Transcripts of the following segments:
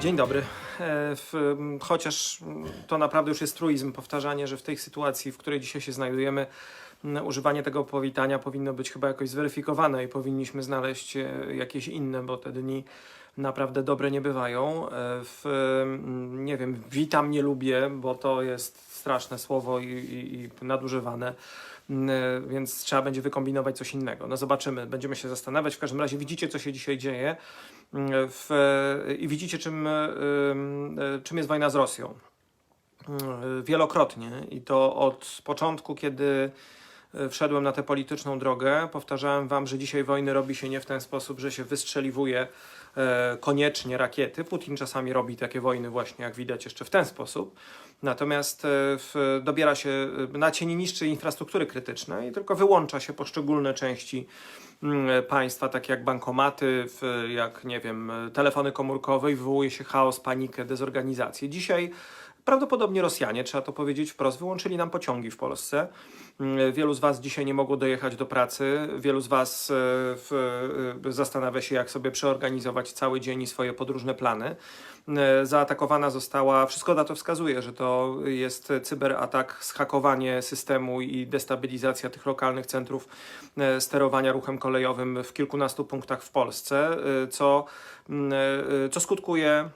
Dzień dobry. E, W, chociaż to naprawdę już jest truizm powtarzanie, że w tej sytuacji, w której dzisiaj się znajdujemy, używanie tego powitania powinno być chyba jakoś zweryfikowane i powinniśmy znaleźć e, jakieś inne, bo te dni naprawdę dobre nie bywają. E, W, nie wiem, witam nie lubię, bo to jest straszne słowo i, i, i nadużywane. M, e, Więc trzeba będzie wykombinować coś innego. No zobaczymy, będziemy się zastanawiać. W każdym razie widzicie, co się dzisiaj dzieje w, i widzicie, czym, e, e, czym jest wojna z Rosją. E, Wielokrotnie i to od początku, kiedy e, wszedłem na tę polityczną drogę, powtarzałem Wam, że dzisiaj wojny robi się nie w ten sposób, że się wystrzeliwuje e, koniecznie rakiety. Putin czasami robi takie wojny, właśnie jak widać, jeszcze w ten sposób. Natomiast e, w, dobiera się e, na niszczy infrastruktury krytycznej i tylko wyłącza się poszczególne części mm, państwa, takie jak bankomaty, jak nie wiem, telefony komórkowe i wywołuje się chaos, panikę, dezorganizację. Dzisiaj prawdopodobnie Rosjanie, trzeba to powiedzieć wprost, wyłączyli nam pociągi w Polsce. Mm, Wielu z Was dzisiaj nie mogło dojechać do pracy, wielu z Was e, w, zastanawia się, jak sobie przeorganizować cały dzień i swoje podróżne plany. Zaatakowana została, wszystko na to wskazuje, że to jest cyberatak, zhakowanie systemu i destabilizacja tych lokalnych centrów e, sterowania ruchem kolejowym w kilkunastu punktach w Polsce, e, co, mm, e, co skutkuje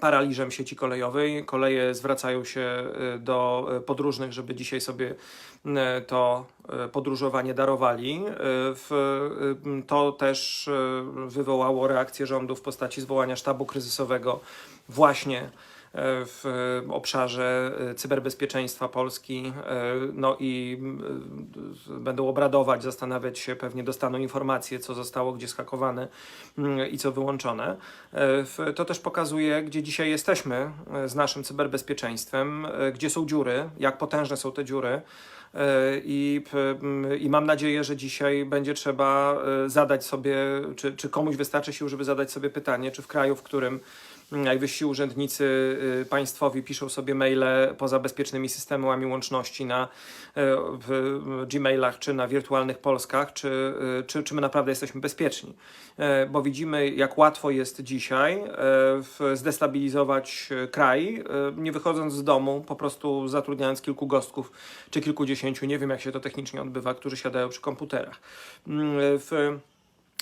paraliżem sieci kolejowej. Koleje zwracają się do podróżnych, żeby dzisiaj sobie y, to podróżowanie darowali. To też wywołało reakcję rządu w postaci zwołania sztabu kryzysowego właśnie w obszarze y, cyberbezpieczeństwa Polski. y, No i y, będą obradować, zastanawiać się, pewnie dostaną informacje, co zostało gdzie skakowane mm, i co wyłączone. E, To też pokazuje, gdzie dzisiaj jesteśmy e, z naszym cyberbezpieczeństwem, e, gdzie są dziury, jak potężne są te dziury. E, I, p- m, I mam nadzieję, że dzisiaj będzie trzeba e, zadać sobie, czy, czy komuś wystarczy sił, żeby zadać sobie pytanie, czy w kraju, w którym najwyżsi urzędnicy y, państwowi piszą sobie maile poza bezpiecznymi systemami łączności na y, w Gmailach czy na wirtualnych Polskach, czy, y, czy, czy my naprawdę jesteśmy bezpieczni. E, Bo widzimy, jak łatwo jest dzisiaj e, zdestabilizować e, kraj, nie wychodząc z domu, po prostu zatrudniając kilku gostków czy kilkudziesięciu, nie wiem jak się to technicznie odbywa, którzy siadają przy komputerach. Mm, W,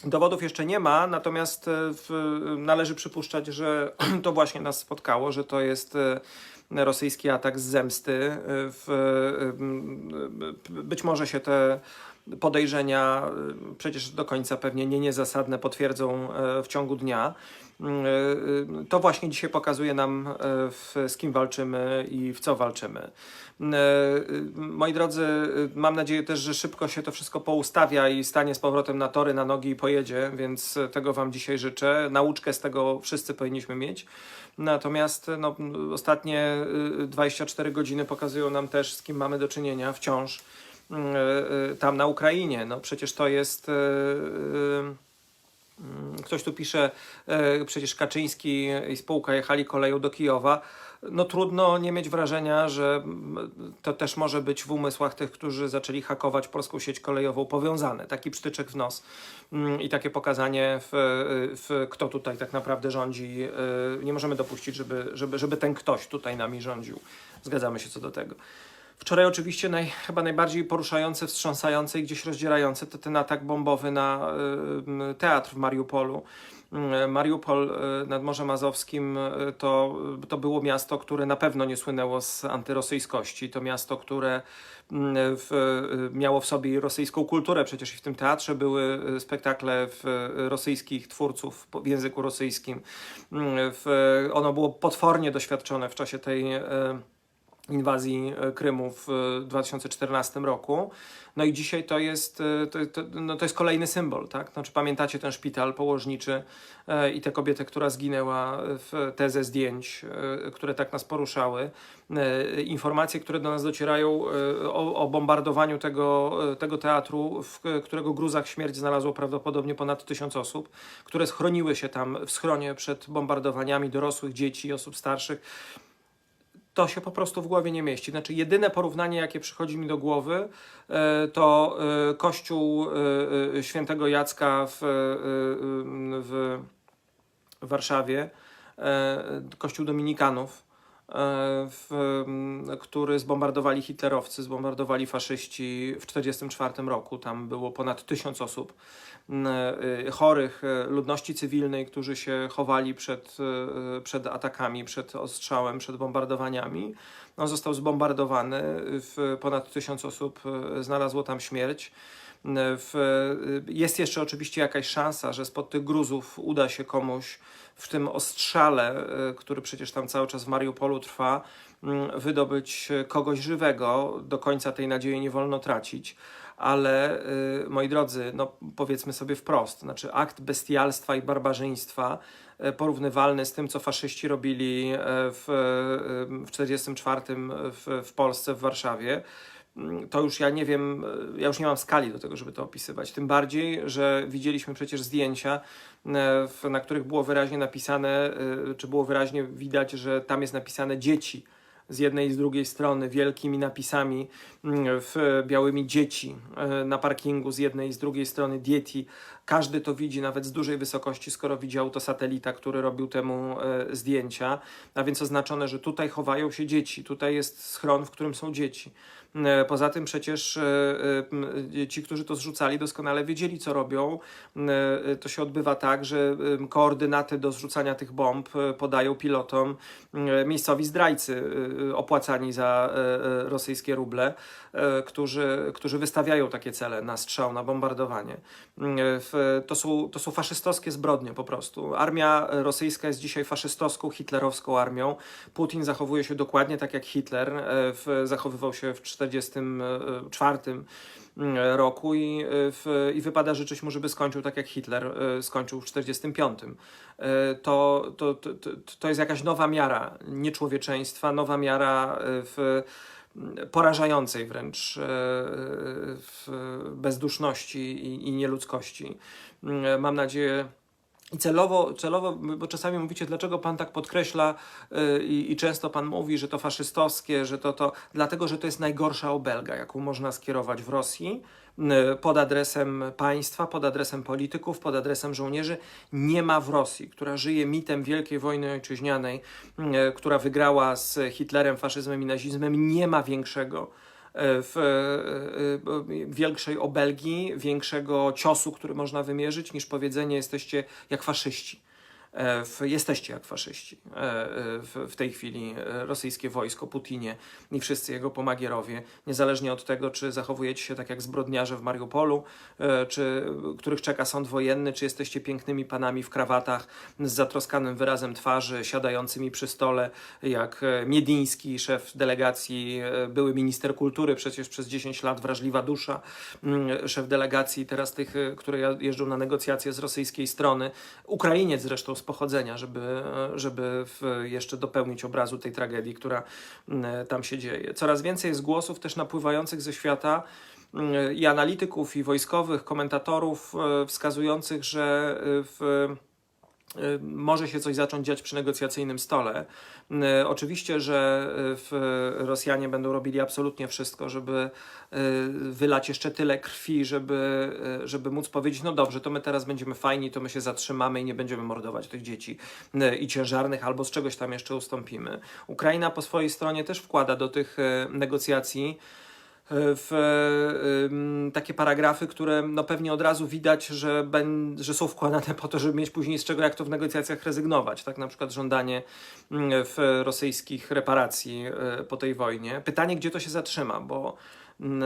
Dowodów jeszcze nie ma, natomiast e, w, należy przypuszczać, że to właśnie nas spotkało, że to jest e, rosyjski atak z zemsty. E, W, e, być może się te podejrzenia, e, przecież do końca pewnie nie niezasadne, potwierdzą e, w ciągu dnia. Mm, e, e, To właśnie dzisiaj pokazuje nam, e, z kim walczymy i w co walczymy. Mm, e, Moi drodzy, mam nadzieję też, że szybko się to wszystko poustawia i stanie z powrotem na tory, na nogi i pojedzie, więc tego Wam dzisiaj życzę. Nauczkę z tego wszyscy powinniśmy mieć. Natomiast no, ostatnie y, 24 godziny pokazują nam też, z kim mamy do czynienia wciąż y, y, tam na Ukrainie. No przecież to jest. y, y, Ktoś tu pisze, przecież Kaczyński i spółka jechali koleją do Kijowa. No trudno nie mieć wrażenia, że to też może być w umysłach tych, którzy zaczęli hakować polską sieć kolejową powiązane. Taki psztyczek w nos mm, i takie pokazanie, w, w kto tutaj tak naprawdę rządzi. Nie możemy dopuścić, żeby, żeby, żeby ten ktoś tutaj nami rządził. Zgadzamy się co do tego. Wczoraj oczywiście naj, chyba najbardziej poruszający, wstrząsający i gdzieś rozdzierający to ten atak bombowy na y, teatr w Mariupolu. Y, Mariupol y, nad Morzem Azowskim y, to, to było miasto, które na pewno nie słynęło z antyrosyjskości. To miasto, które y, w, y, miało w sobie rosyjską kulturę. Przecież w tym teatrze były y, spektakle w, y, rosyjskich twórców w języku rosyjskim. Y, W, ono było potwornie doświadczone w czasie tej y, inwazji e, Krymu w e, 2014 roku. No i dzisiaj to jest, e, to, to, no to jest kolejny symbol, tak? Znaczy pamiętacie ten szpital położniczy e, i tę kobietę, która zginęła w tezę zdjęć, e, które tak nas poruszały. E, informacje, które do nas docierają e, o, o bombardowaniu tego, e, tego teatru, w którego gruzach śmierć znalazło prawdopodobnie ponad tysiąc osób, które schroniły się tam w schronie przed bombardowaniami dorosłych, dzieci i osób starszych to się po prostu w głowie nie mieści. Znaczy, jedyne porównanie, jakie przychodzi mi do głowy, e, to e, kościół e, świętego Jacka w, w Warszawie, kościół dominikanów, w, m, który zbombardowali hitlerowcy, zbombardowali faszyści w 1944 roku. Tam było ponad tysiąc osób m, e, chorych, e, ludności cywilnej, którzy się chowali przed, e, przed atakami, przed ostrzałem, przed bombardowaniami. On został zbombardowany, w ponad tysiąc osób e, znalazło tam śmierć. W, jest jeszcze oczywiście jakaś szansa, że spod tych gruzów uda się komuś w tym ostrzale, y, który przecież tam cały czas w Mariupolu trwa, mm, wydobyć kogoś żywego. Do końca tej nadziei nie wolno tracić. Ale y, moi drodzy, no powiedzmy sobie wprost, znaczy akt bestialstwa i barbarzyństwa y, porównywalny z tym, co faszyści robili y, w 1944 w, w Polsce, w Warszawie, to już ja nie wiem, ja już nie mam skali do tego, żeby to opisywać. Tym bardziej, że widzieliśmy przecież zdjęcia, e, na których było wyraźnie napisane, e, czy było wyraźnie widać, że tam jest napisane dzieci z jednej i z drugiej strony wielkimi napisami mm, w białymi dzieci e, na parkingu z jednej i z drugiej strony dieti. Każdy to widzi nawet z dużej wysokości, skoro widział to satelita, który robił temu e, zdjęcia. A więc oznaczone, że tutaj chowają się dzieci, tutaj jest schron, w którym są dzieci. E, Poza tym przecież e, e, ci, którzy to zrzucali, doskonale wiedzieli, co robią. To się odbywa tak, że koordynaty do zrzucania tych bomb podają pilotom miejscowi zdrajcy opłacani za rosyjskie ruble, którzy, którzy wystawiają takie cele na strzał, na bombardowanie. To są, to są faszystowskie zbrodnie po prostu. Armia rosyjska jest dzisiaj faszystowską, hitlerowską armią. Putin zachowuje się dokładnie tak jak Hitler zachowywał się w 1944 roku i, e, w, i wypada życzyć mu, żeby skończył tak jak Hitler e, skończył w 1945. E, To, to, to, to, jest jakaś nowa miara nieczłowieczeństwa, nowa miara e, w porażającej wręcz e, bezduszności i, i nieludzkości. Mam nadzieję, i celowo, celowo, bo czasami mówicie, dlaczego pan tak podkreśla y, i, często pan mówi, że to faszystowskie, że to to, dlatego, że to jest najgorsza obelga, jaką można skierować w Rosji y, pod adresem państwa, pod adresem polityków, pod adresem żołnierzy. Nie ma w Rosji, która żyje mitem Wielkiej Wojny Ojczyźnianej, y, która wygrała z Hitlerem, faszyzmem i nazizmem, nie ma większego w e, e, większej obelgi, większego ciosu, który można wymierzyć, niż powiedzenie jesteście jak faszyści. E, W, jesteście jak faszyści. E, e, w, w tej chwili rosyjskie wojsko, Putinie i wszyscy jego pomagierowie, niezależnie od tego, czy zachowujecie się tak jak zbrodniarze w Mariupolu, czy których czeka sąd wojenny, czy jesteście pięknymi panami w krawatach z zatroskanym wyrazem twarzy, siadającymi przy stole, jak Miediński, szef delegacji, były minister kultury, przecież przez 10 lat wrażliwa dusza, mm, szef delegacji, teraz tych, które jeżdżą na negocjacje z rosyjskiej strony, Ukrainiec zresztą z pochodzenia, żeby, żeby jeszcze dopełnić obrazu tej tragedii, która mm, tam się dzieje. Coraz więcej jest głosów też napływających ze świata mm, i analityków, i wojskowych, komentatorów e, wskazujących, że e, w może się coś zacząć dziać przy negocjacyjnym stole. Y, Oczywiście, że y, Rosjanie będą robili absolutnie wszystko, żeby y, wylać jeszcze tyle krwi, żeby, y, żeby móc powiedzieć, no dobrze, to my teraz będziemy fajni, to my się zatrzymamy i nie będziemy mordować tych dzieci y, i ciężarnych, albo z czegoś tam jeszcze ustąpimy. Ukraina po swojej stronie też wkłada do tych y, negocjacji w takie paragrafy, które no pewnie od razu widać, że, ben, że są wkładane po to, żeby mieć później z czego jak to w negocjacjach rezygnować. Tak na przykład żądanie mm, w rosyjskich reparacji y, po tej wojnie. Pytanie, gdzie to się zatrzyma, bo mm,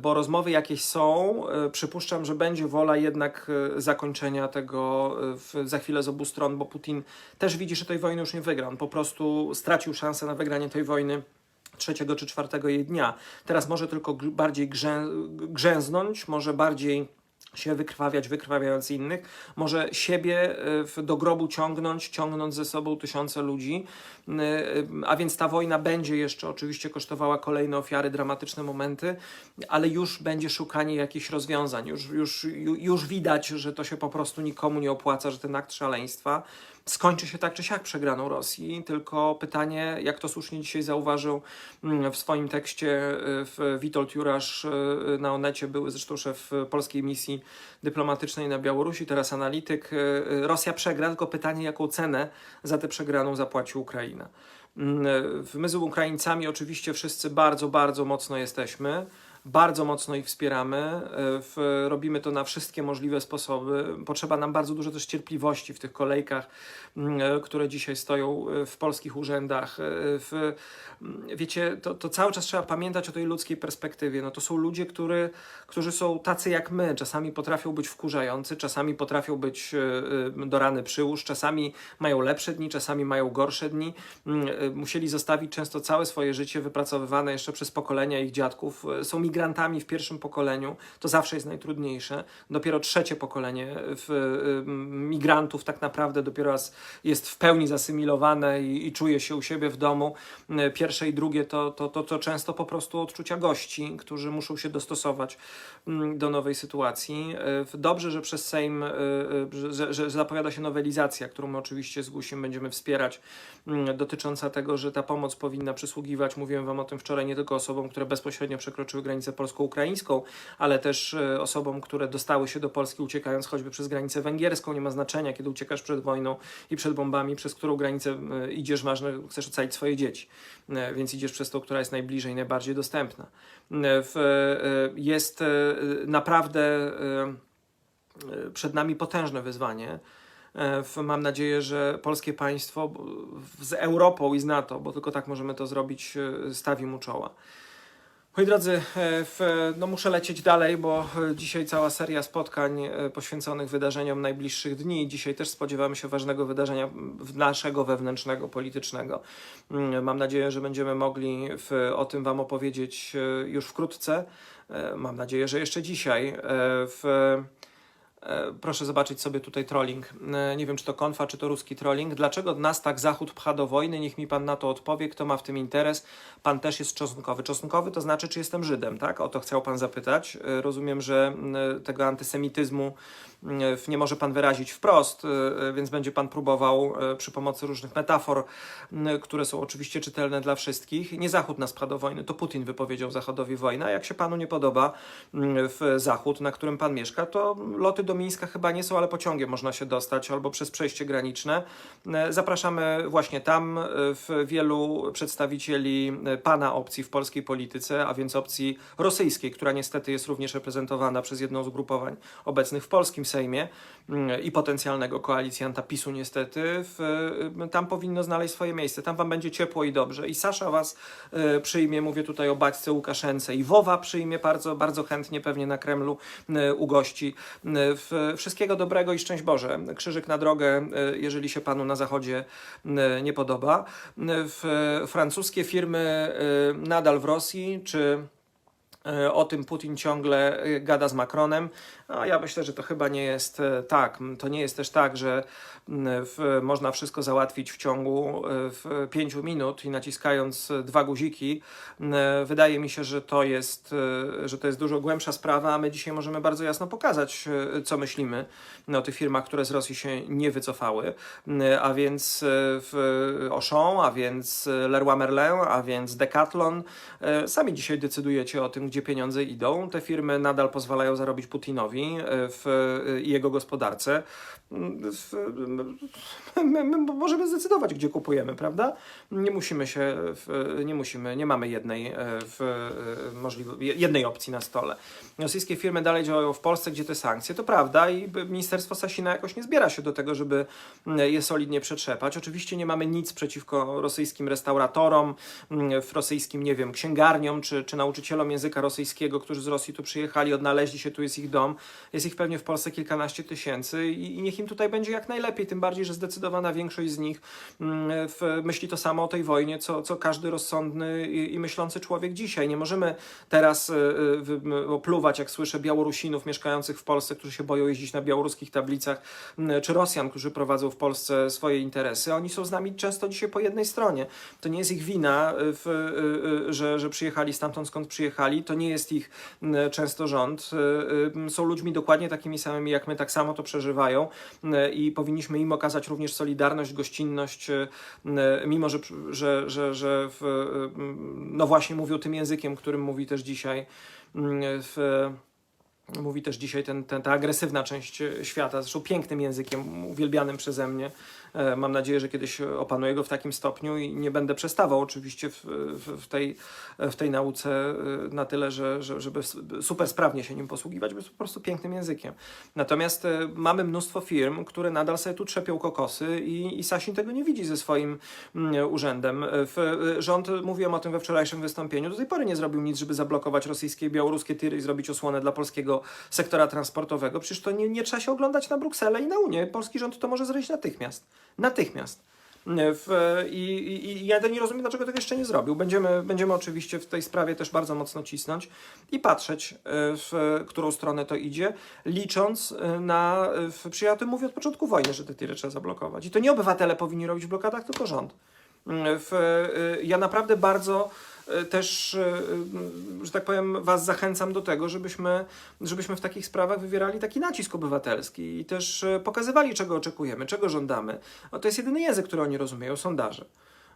bo rozmowy jakieś są. y, Przypuszczam, że będzie wola jednak zakończenia tego w, za chwilę z obu stron, bo Putin też widzi, że tej wojny już nie wygra. On po prostu stracił szansę na wygranie tej wojny trzeciego czy czwartego jej dnia. Teraz może tylko bardziej grzę, grzęznąć, może bardziej się wykrwawiać, wykrwawiając innych, może siebie w- do grobu ciągnąć, ciągnąc ze sobą tysiące ludzi, y, a więc ta wojna będzie jeszcze oczywiście kosztowała kolejne ofiary, dramatyczne momenty, ale już będzie szukanie jakichś rozwiązań, już, już, ju- już widać, że to się po prostu nikomu nie opłaca, że ten akt szaleństwa skończy się tak czy siak przegraną Rosji, tylko pytanie, jak to słusznie dzisiaj zauważył mm, w swoim tekście y, w Witold Jurasz y, na Onecie, były zresztą szef polskiej misji dyplomatycznej na Białorusi, teraz analityk, y, Rosja przegra, tylko pytanie, jaką cenę za tę przegraną zapłaci Ukraina. Mm, My z Ukraińcami oczywiście wszyscy bardzo, bardzo mocno jesteśmy. Bardzo mocno ich wspieramy. e, W, robimy to na wszystkie możliwe sposoby. Potrzeba nam bardzo dużo też cierpliwości w tych kolejkach, mm, e, które dzisiaj stoją e, w polskich urzędach. W, mm, wiecie, to, to cały czas trzeba pamiętać o tej ludzkiej perspektywie. No to są ludzie, który, którzy są tacy jak my. Czasami potrafią być wkurzający, czasami potrafią być do rany przyłóż, czasami mają lepsze dni, czasami mają gorsze dni. Mm, Musieli zostawić często całe swoje życie wypracowywane jeszcze przez pokolenia ich dziadków. Są migrantami w pierwszym pokoleniu, to zawsze jest najtrudniejsze. Dopiero trzecie pokolenie migrantów tak naprawdę dopiero raz jest w pełni zasymilowane i, i czuje się u siebie w domu. Y, Pierwsze i drugie to, to, to, to często po prostu odczucia gości, którzy muszą się dostosować mm, do nowej sytuacji. Y, Dobrze, że przez Sejm, y, y, że, że zapowiada się nowelizacja, którą my oczywiście z Gusiem będziemy wspierać, mm, dotycząca tego, że ta pomoc powinna przysługiwać, mówiłem Wam o tym wczoraj, nie tylko osobom, które bezpośrednio przekroczyły granicę polsko-ukraińską, ale też e, osobom, które dostały się do Polski uciekając choćby przez granicę węgierską. Nie ma znaczenia, kiedy uciekasz przed wojną i przed bombami, przez którą granicę e, idziesz, ważne, chcesz ocalić swoje dzieci, E, więc idziesz przez tą, która jest najbliżej najbardziej dostępna. Jest naprawdę przed nami potężne wyzwanie. Mam nadzieję, że polskie państwo z Europą i z NATO, bo tylko tak możemy to zrobić, stawi mu czoła. Moi drodzy, e, w, no muszę lecieć dalej, bo e, dzisiaj cała seria spotkań e, poświęconych wydarzeniom najbliższych dni. Dzisiaj też spodziewamy się ważnego wydarzenia naszego wewnętrznego, politycznego. Mm, Mam nadzieję, że będziemy mogli w, o tym Wam opowiedzieć e, już wkrótce. E, Mam nadzieję, że jeszcze dzisiaj. E, W, E, Proszę zobaczyć sobie tutaj trolling. E, Nie wiem, czy to konfa, czy to ruski trolling. Dlaczego nas tak Zachód pcha do wojny? Niech mi pan na to odpowie. Kto ma w tym interes? Pan też jest czosnkowy. Czosnkowy to znaczy, czy jestem Żydem, tak? O to chciał pan zapytać. E, Rozumiem, że tego antysemityzmu nie może pan wyrazić wprost, e, więc będzie pan próbował e, przy pomocy różnych metafor, które są oczywiście czytelne dla wszystkich. Nie Zachód nas pcha do wojny, to Putin wypowiedział Zachodowi wojnę. Jak się panu nie podoba w Zachód, na którym pan mieszka, to loty do Mińska chyba nie są, ale pociągiem można się dostać albo przez przejście graniczne. E, Zapraszamy właśnie tam. E, W wielu przedstawicieli e, pana opcji w polskiej polityce, a więc opcji rosyjskiej, która niestety jest również reprezentowana przez jedno z ugrupowań obecnych w polskim Sejmie mm, i potencjalnego koalicjanta PiSu niestety, w, tam powinno znaleźć swoje miejsce. Tam wam będzie ciepło i dobrze. I Sasza was przyjmie, mówię tutaj o Baćce Łukaszence i Wowa przyjmie bardzo, bardzo chętnie pewnie na Kremlu ugości. Wszystkiego dobrego i szczęść Boże. Krzyżyk na drogę, e, jeżeli się panu na zachodzie e, nie podoba. E, francuskie firmy nadal w Rosji, czy O tym Putin ciągle e, gada z Macronem. A ja myślę, że to chyba nie jest e, tak. To nie jest też tak, że w, można wszystko załatwić w ciągu e, w pięciu minut i naciskając e, dwa guziki. E, Wydaje mi się, że to jest, e, że to jest dużo głębsza sprawa, a my dzisiaj możemy bardzo jasno pokazać, e, co myślimy o tych firmach, które z Rosji się nie wycofały. A więc e, w Auchan, a więc e, Leroy Merlin, a więc Decathlon. E, Sami dzisiaj decydujecie o tym, gdzie pieniądze idą. Te firmy nadal pozwalają zarobić Putinowi e, w e, i jego gospodarce. Mm, W, my, my możemy zdecydować, gdzie kupujemy, prawda? Nie musimy się, w, nie musimy, nie mamy jednej, e, w, e, jednej opcji na stole. Rosyjskie firmy dalej działają w Polsce, gdzie te sankcje, to prawda i Ministerstwo Sasina jakoś nie zbiera się do tego, żeby mm, je solidnie przetrzepać. Oczywiście nie mamy nic przeciwko rosyjskim restauratorom, mm, rosyjskim, nie wiem, księgarniom czy, czy nauczycielom języka rosyjskiego, którzy z Rosji tu przyjechali, odnaleźli się, tu jest ich dom. Jest ich pewnie w Polsce kilkanaście tysięcy i, i niech im tutaj będzie jak najlepiej, tym bardziej, że zdecydowana większość z nich mm, w, myśli to samo o tej wojnie, co, co każdy rozsądny i, i myślący człowiek dzisiaj. Nie możemy teraz y, y, opluwać, jak słyszę, Białorusinów mieszkających w Polsce, którzy się boją jeździć na białoruskich tablicach, czy Rosjan, którzy prowadzą w Polsce swoje interesy. Oni są z nami często dzisiaj po jednej stronie. To nie jest ich wina, y, w, że, że przyjechali stamtąd, skąd przyjechali. To to nie jest ich często rząd. Y, y, Są ludźmi dokładnie takimi samymi jak my, tak samo to przeżywają y, i powinniśmy im okazać również solidarność, gościnność, mimo że, że, że, że w, no właśnie mówią tym językiem, którym mówi też dzisiaj w Mówi też dzisiaj ten, ten, ta agresywna część świata, zresztą pięknym językiem, uwielbianym przeze mnie. E, Mam nadzieję, że kiedyś opanuję go w takim stopniu i nie będę przestawał oczywiście w, w, w, tej, w tej nauce e, na tyle, że, że, żeby super sprawnie się nim posługiwać, bo jest po prostu pięknym językiem. Natomiast e, mamy mnóstwo firm, które nadal sobie tu trzepią kokosy i, i Sasin tego nie widzi ze swoim mm, urzędem. W, rząd, mówiłem o tym we wczorajszym wystąpieniu, do tej pory nie zrobił nic, żeby zablokować rosyjskie i białoruskie tiry i zrobić osłonę dla polskiego sektora transportowego. Przecież to nie, nie trzeba się oglądać na Brukselę i na Unię. Polski rząd to może zrobić natychmiast. Natychmiast. W, i, i, I ja nie rozumiem, dlaczego tego jeszcze nie zrobił. Będziemy, będziemy oczywiście w tej sprawie też bardzo mocno cisnąć i patrzeć, e, w którą stronę to idzie, licząc e, na. W, o tym mówię od początku wojny, że te tiry trzeba zablokować. I to nie obywatele powinni robić w blokadach, tylko rząd. W, e, ja naprawdę bardzo e, też, e, że tak powiem, Was zachęcam do tego, żebyśmy, żebyśmy w takich sprawach wywierali taki nacisk obywatelski i też e, pokazywali, czego oczekujemy, czego żądamy. No, to jest jedyny język, który oni rozumieją sondaże.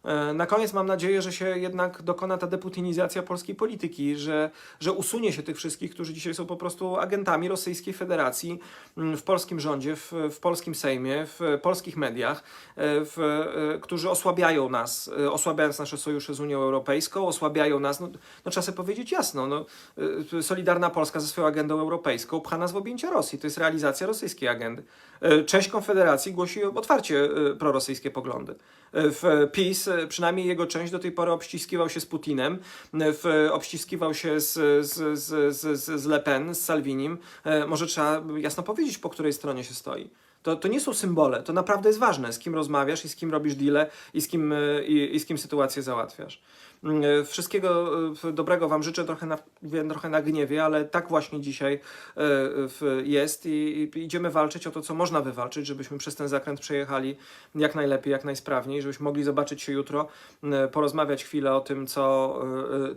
E, Na koniec mam nadzieję, że się jednak dokona ta deputinizacja polskiej polityki, że, że usunie się tych wszystkich, którzy dzisiaj są po prostu agentami Rosyjskiej Federacji mm, w polskim rządzie, w, w polskim Sejmie, w polskich mediach, e, w, e, którzy osłabiają nas, osłabiając nasze sojusze z Unią Europejską, osłabiają nas, no, no trzeba sobie powiedzieć jasno, no, Solidarna Polska ze swoją agendą europejską pcha nas w objęcia Rosji. To jest realizacja rosyjskiej agendy. Część Konfederacji głosi otwarcie prorosyjskie poglądy. W PiS, e, przynajmniej jego część do tej pory obściskiwał się z Putinem, e, w, obściskiwał się z, z, z, z, z, Le Pen, z Salvinim. E, Może trzeba jasno powiedzieć, po której stronie się stoi. To, to nie są symbole, to naprawdę jest ważne, z kim rozmawiasz i z kim robisz deale i z kim, i, i z kim sytuację załatwiasz. Mm, e, Wszystkiego e, dobrego Wam życzę, trochę na, trochę na gniewie, ale tak właśnie dzisiaj e, jest i, idziemy walczyć o to, co można wywalczyć, żebyśmy przez ten zakręt przejechali jak najlepiej, jak najsprawniej, żebyśmy mogli zobaczyć się jutro, m, porozmawiać chwilę o tym, co,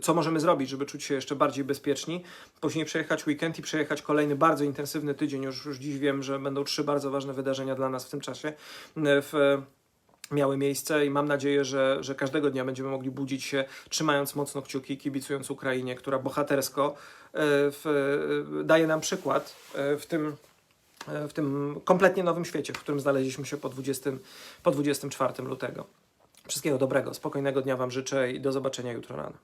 co możemy zrobić, żeby czuć się jeszcze bardziej bezpieczni, później przejechać weekend i przejechać kolejny bardzo intensywny tydzień. Już, już dziś wiem, że będą trzy bardzo ważne wydarzenia dla nas w tym czasie. e, W, miały miejsce i mam nadzieję, że, że każdego dnia będziemy mogli budzić się, trzymając mocno kciuki, kibicując Ukrainie, która bohatersko e, w, e, daje nam przykład e, w tym, w tym kompletnie nowym świecie, w którym znaleźliśmy się po, 20, po 24 lutego. Wszystkiego dobrego, spokojnego dnia Wam życzę i do zobaczenia jutro rano.